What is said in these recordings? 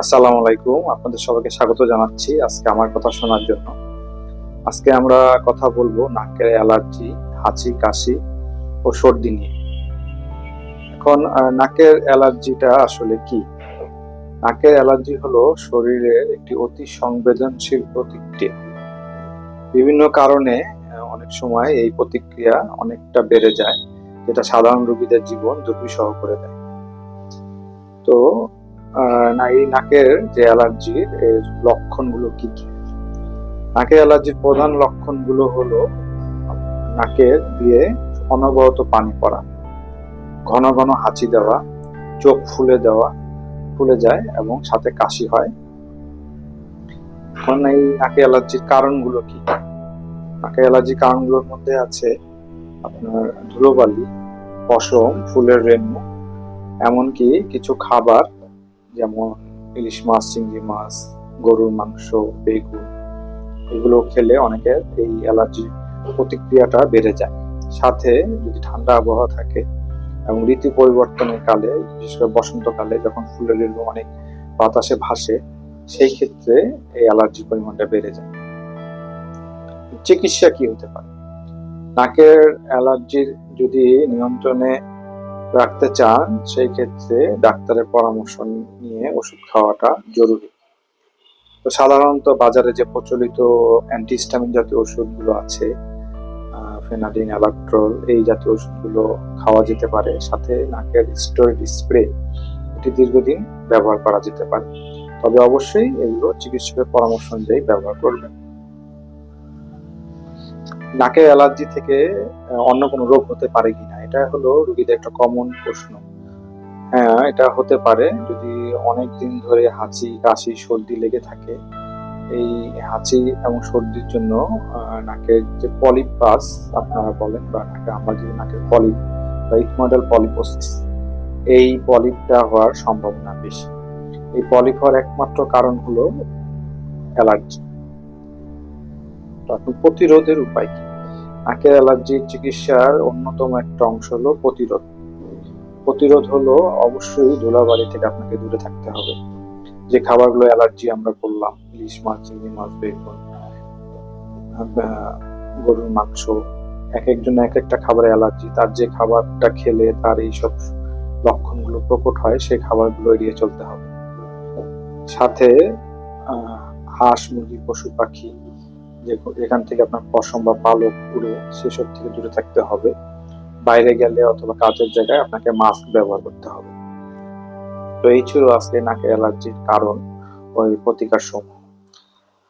আসসালামু আলাইকুম। আপনাদের সবাইকে স্বাগত জানাচ্ছি আজকে আমার কথা শোনার জন্য। আজকে আমরা কথা বলব নাকের অ্যালার্জি, হাঁচি, কাশি ও সর্দি নিয়ে। এখন নাকের অ্যালার্জিটা আসলে কি? নাকের অ্যালার্জি হলো শরীরের একটি অতি সংবেদনশীল প্রতিক্রিয়া। বিভিন্ন কারণে অনেক সময় এই প্রতিক্রিয়া অনেকটা বেড়ে যায়, যেটা সাধারণ রোগীদের জীবন দুর্বিষহ করে দেয়। তো না এই নাকের যে অ্যালার্জির এর লক্ষণগুলো কি কি? নাকের অ্যালার্জির প্রধান লক্ষণগুলো হলো নাকের দিয়ে অনবরত পানি পড়া, ঘন ঘন হাঁচি দেওয়া, চোখ ফুলে দেওয়া, ফুলে যায় এবং সাথে কাশি হয়। এখন এই নাকে অ্যালার্জির কারণগুলো কি? নাকে অ্যালার্জির কারণগুলোর মধ্যে আছে আপনার ধুলোবালি, পশম, ফুলের রেণু, এমনকি কিছু খাবার যেমন ইলিশ মাছ, চিংড়ি মাছ, গরুর মাংস, বেগুন, এগুলো খেলে অনেকের এই অ্যালার্জি প্রতিক্রিয়াটা বেড়ে যায়। সাথে যদি ঠান্ডা আবহাওয়া থাকে এবং ঋতু পরিবর্তনের কালে, বিশেষ করে বসন্তকালে যখন ফুলের রেণু অনেক বাতাসে ভাসে, সেই ক্ষেত্রে এই অ্যালার্জির পরিমাণটা বেড়ে যায়। চিকিৎসা কি হতে পারে? নাকের অ্যালার্জির যদি নিয়ন্ত্রণে রাখতে চান, সেই ক্ষেত্রে ডাক্তারের পরামর্শ নিয়ে ওষুধ খাওয়াটা জরুরি। তো সাধারণত বাজারে যে প্রচলিত অ্যান্টিস্টামিন জাতীয় ওষুধগুলো আছে ফেনাডিন অ্যালাক্ট্রল এই জাতীয় ওষুধগুলো খাওয়া যেতে পারে। সাথে নাকের স্টোরেড স্প্রে, এটি দীর্ঘদিন ব্যবহার করা যেতে পারে। তবে অবশ্যই এগুলো চিকিৎসকের পরামর্শ অনুযায়ী ব্যবহার করবেন। নাকের অ্যালার্জি থেকে অন্য কোনো রোগ হতে পারে কিনা? এটা হলো রোগীদের একটা কমন প্রশ্ন। হ্যাঁ এটা হতে পারে। যদি অনেক দিন ধরে হাঁচি, কাশি, সর্দি লেগে থাকে, এই হাঁচি এবং সর্দির জন্য নাকের যে পলিপাস আপনারা বলেন বা নাকে, আমরা যদি নাকের পলিপ বা ইথমডাল পলিপোসিস এই পলিপটা হওয়ার সম্ভাবনা বেশি। এই পলিপ হওয়ার একমাত্র কারণ হলো অ্যালার্জি। এখন প্রতিরোধের উপায় কি? চিকিৎসার অন্যতম একটা অংশ হলো প্রতিরোধ। প্রতিরোধ হলো অবশ্যই থেকে আপনাকে দূরে থাকতে হবে। যে খাবারগুলো অ্যালার্জি আমরা বললাম, ইলিশ মাছ, চিংড়ি মাছ, বেগুন গরুর মাংস, এক একজন এক একটা খাবারে অ্যালার্জি। তার যে খাবারটা খেলে তার এইসব লক্ষণগুলো প্রকট হয়, সেই খাবারগুলো এড়িয়ে চলতে হবে। সাথে হাঁস, মুরগি, পশু, পাখি যে এখান থেকে আপনার পশম বা পালক উড়ে সেসব থেকে দূরে থাকতে হবে। বাইরে গেলে অথবা কাজের জায়গায় আপনাকে মাস্ক ব্যবহার করতে হবে। তো এই ছিল আজকে নাকে অ্যালার্জির কারণ ওই প্রতিকার সমূহ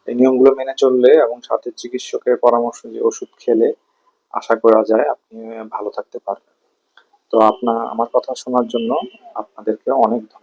এই নিয়মগুলো মেনে চললে এবং সাথে চিকিৎসকের পরামর্শ যে ওষুধ খেলে আশা করা যায় আপনি ভালো থাকতে পারবেন। তো আপনার আমার কথা শোনার জন্য আপনাদেরকে অনেক ধন্যবাদ।